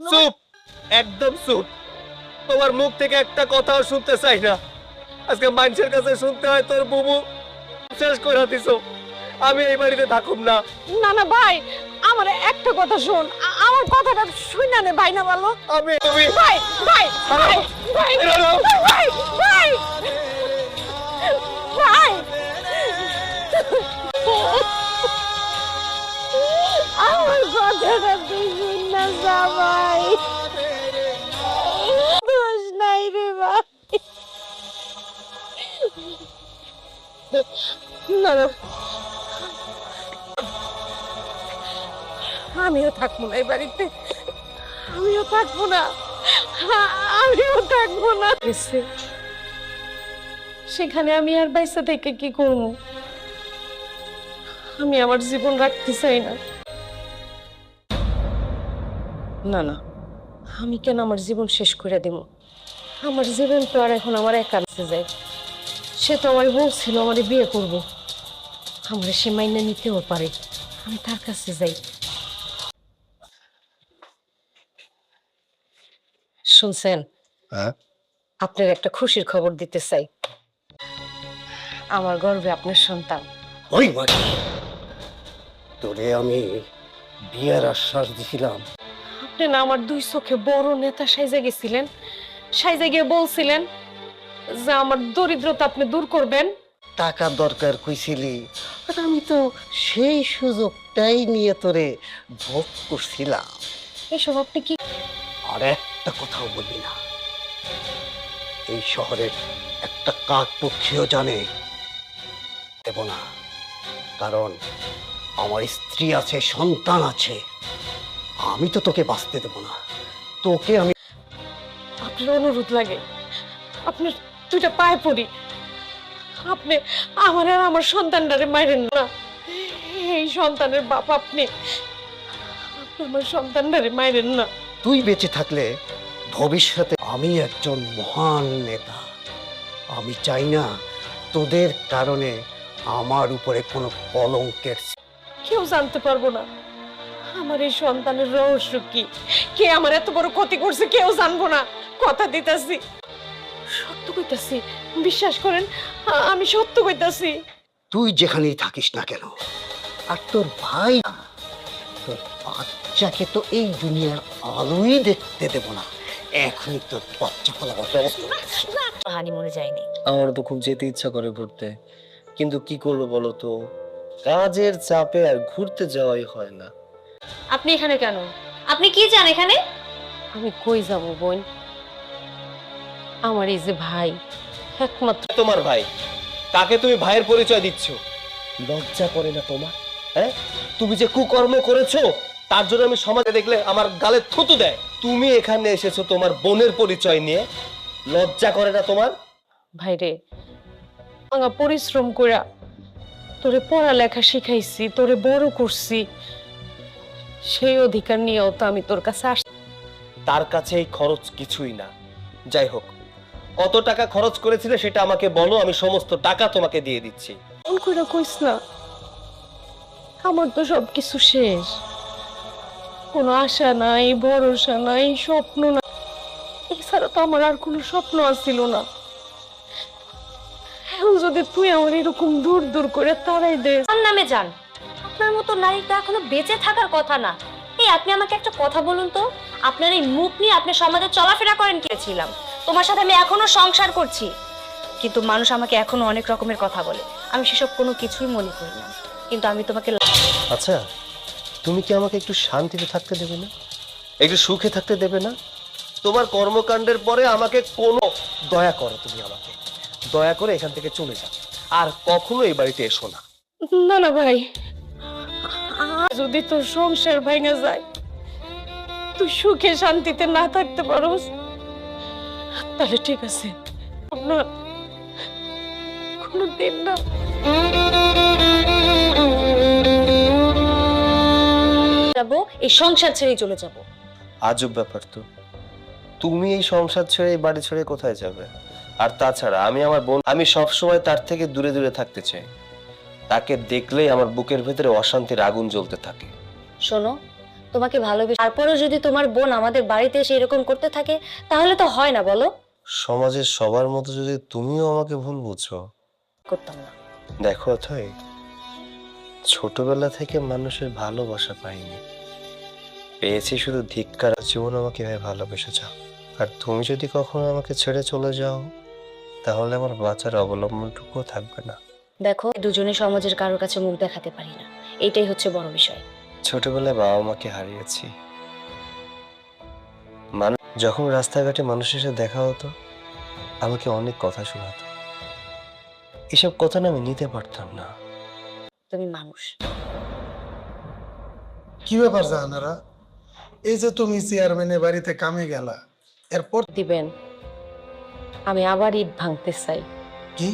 চুপ। একদম চুপ। তোমার মুখ থেকে একটা কথাও শুনতে চাই না। আজকে মানুষের কাছে শুনতে হয় তোর বুবু। শেষ করে দিছো। আমি এই বাড়িতে থাকুম না। না না ভাই আমার একটা কথা শোন। আমার কথাটা শুই না ভাই না ভালো। আমি তুমি ভাই ভাই ভাই ভাই ভাই ভাই। ভাই। আমার কথাটা শুন। আমিও থাকব না এই বাড়িতে। আমিও থাকব না। আমিও থাকব না। সেখানে আমি আর বাইসা থেকে কি করব? আমি আমার জীবন রাখতে চাই না। না না। আমি কেন আমার জীবন শেষ করে দেব? আমার জীবন তো আর এখন আমার একা কাছে যায়। সে তো আমার বলছিল আমার বিয়ে করব। আমার সে মাইনে নিতেও পারে। আমি তার কাছে যাই। শুনছেন? হ্যাঁ? আপনার একটা খুশির খবর দিতে চাই। আমার গর্বে আপনার সন্তান। ওই তোরে আমি বিয়ের আশ্বাস দিছিলাম। আপনি না আমার দুই চোখে বড় নেতা সাইজে গেছিলেন? সাইজে গিয়ে বলছিলেন যে আমার দরিদ্রতা আপনি দূর করবেন। টাকা দরকার কইছিলি আর আমি তো সেই সুযোগটাই নিয়ে তোরে ভোগ করছিলাম। এসব আপনি কি আর একটা কথাও বলি না। এই শহরের একটা কাক পক্ষীও জানে দেব না কারণ আমার স্ত্রী আছে সন্তান আছে। আমি তো তোকে বাঁচতে দেবো না। তোকে আমি আপনার অনুরোধ লাগে। আপনার দুইটা পায়ে পড়ি। আপনি আমার আর আমার সন্তানটারে মারেন না। এই সন্তানের বাপ আপনি। আপনি আমার সন্তানটারে মারেন না। তুই বেঁচে থাকলে ভবিষ্যতে আমি একজন মহান নেতা। আমি চাই না তোদের কারণে আমার উপরে কোনো কলঙ্কের কেউ জানতে পারব না। আমার এই সন্তানের রহস্য কি? কে আমার এত বড় ক্ষতি করছে কেউ জানব না। কথা দিতেছি। সত্য কইতাছি। বিশ্বাস করেন আমি সত্য কইতাছি। তুই যেখানেই থাকিস না কেন আর তোর ভাই তোর বাচ্চাকে তো এই দুনিয়ার আলোই দেখতে দেব না। এখনই তোর বাচ্চা ফলাবার ব্যবস্থা। হানিমুনে যায়নি আমার তো খুব যেতে ইচ্ছা করে ঘুরতে। কিন্তু কি করব বলো তো? কাজের চাপে আর ঘুরতে যাওয়াই হয় না। আপনি এখানে কেন? আপনি কি চান এখানে? আমি কই যাব বোন? আমার এই যে ভাই একমাত্র তোমার ভাই? তাকে তুমি ভাইয়ের পরিচয় দিচ্ছ? লজ্জা করে না তোমার? হ্যাঁ? তুমি যে কুকর্ম করেছ তার জন্য আমি সমাজে দেখলে আমার গালে থুতু দেয়। তুমি এখানে এসেছ তোমার বোনের পরিচয় নিয়ে। লজ্জা করে না তোমার? ভাই রে আঙা পরিশ্রম কইরা তোরে পড়ালেখা শিখাইছি তোরে বড় করছি। সেই অধিকার নিয়েও তো আমি তোর কাছে আস তার কাছে এই খরচ কিছুই না। যাই হোক কত টাকা খরচ করেছিলে সেটা আমাকে বলো আমি সমস্ত টাকা তোমাকে দিয়ে দিচ্ছি। ফোন করে কইস না আমার তো সব কিছু শেষ। কোনো আশা নাই ভরসা নাই স্বপ্ন নাই এছাড়া তো আমার আর কোনো স্বপ্ন আসছিল না। এখন যদি তুই আমার এরকম দূর দূর করে তাড়াই দে তার নামে যান আপনার মতো নারী তো এখনও বেঁচে থাকার কথা না। এই আপনি আমাকে একটা কথা বলুন তো? আপনার এই মুখ নিয়ে আপনি সমাজে চলাফেরা করেন গিয়েছিলাম তোমার সাথে আমি এখনও সংসার করছি। কিন্তু মানুষ আমাকে এখনও অনেক রকমের কথা বলে। আমি সেসব কোনো কিছুই মনে করি না। কিন্তু আমি তোমাকে আচ্ছা তুমি কি আমাকে একটু শান্তিতে থাকতে দেবে না? একটু সুখে থাকতে দেবে না? তোমার কর্মকাণ্ডের পরে আমাকে কোনো দয়া করো তুমি আমাকে। দয়া করে এখান থেকে চলে যাও। আর কখনো এই বাড়িতে এসো না। না না ভাই। যদি তোর সংসার ভেঙে যায় তুই সুখে শান্তিতে না থাকতে পারোস। তাহলে ঠিক আছে কোনো কোনো দিন না। যাব এই সংসার ছেড়েই চলে যাব। আজব ব্যাপার তো। তুমি এই সংসার ছেড়ে এই বাড়ি ছেড়ে কোথায় যাবে? আর তাছাড়া আমি আমার বোন আমি সবসময় তার থেকে দূরে দূরে থাকতে চাই। তাকে দেখলেই আমার বুকের ভেতরে অশান্তির আগুন জ্বলতে থাকে। শোনো তোমাকে ভালোবেসে তারপরেও যদি তোমার বোন আমাদের বাড়িতে এসে এরকম করতে থাকে তাহলে তো হয় না বলো। সমাজের সবার মতো যদি তুমিও আমাকে ভুল বুঝছ করতাম না। দেখো অথই ছোটবেলা থেকে মানুষের ভালোবাসা পাইনি। পেয়েছি শুধু ধিক্কার জীবন আমাকে এভাবে ভালোবেসে যাও। আর তুমি যদি কখনো আমাকে ছেড়ে চলে যাও তাহলে আমার বাঁচার অবলম্বনটুকুও থাকবে না। দেখো দুজনে সমাজের কারোর কাছে মুখ দেখাতে পারি না। এটাই হচ্ছে বড় বিষয়। ছোটবেলায় বাবা মাকে হারিয়েছি। মানুষ যখন রাস্তাঘাটে মানুষের সাথে দেখা হতো আমাকে অনেক কথা শোনাতো। এসব কথা না আমি নিতে পারতাম না। তুমি মানুষ। কি ব্যাপার জাহানারা? এই যে তুমি চেয়ারম্যানের বাড়িতে কামে গেলা এরপর দিবেন আমি আবার ইট ভাঙতে চাই। কি?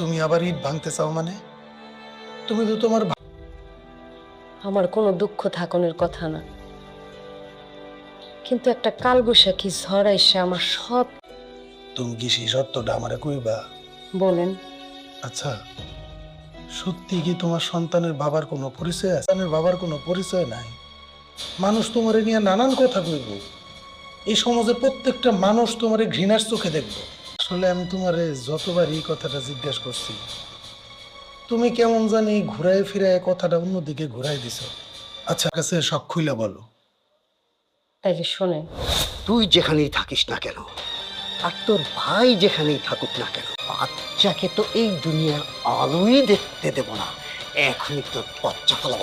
তুমি আবার ইট ভাঙতে চাও মানে? তুমি তো তোমার আমার কোনো দুঃখ থাকনের কথা না। কিন্তু একটা কালবৈশাখী ঝড় এসে আমার সব তুমি কি সেই সত্যটা আমারে কইবা? বলেন। আচ্ছা সত্যি কি তোমার সন্তানের বাবার কোনো পরিচয় আছে? সন্তানের বাবার কোনো পরিচয় নাই। মানুষ তোমারে নিয়ে নানান কথা কইব। এই সমাজের প্রত্যেকটা মানুষ তোমারে ঘৃণার চোখে দেখব। আসলে আমি তোমারে যতবার এই কথাটা জিজ্ঞাসা করছি তুমি কেমন জানি ঘুরায় ফিরায় কথাটা অন্যদিকে ঘুরাই দিছো। আচ্ছা কাছে সব খুইলা বলো। তাইলে শোনেন। তুই যেখানেই থাকিস না কেন আর তোর ভাই যেখানেই থাকুক না কেন বাচ্চাকে তো এই দুনিয়ার আলোই দেখতে দেব না। এখনই তোর বাচ্চা ফেলা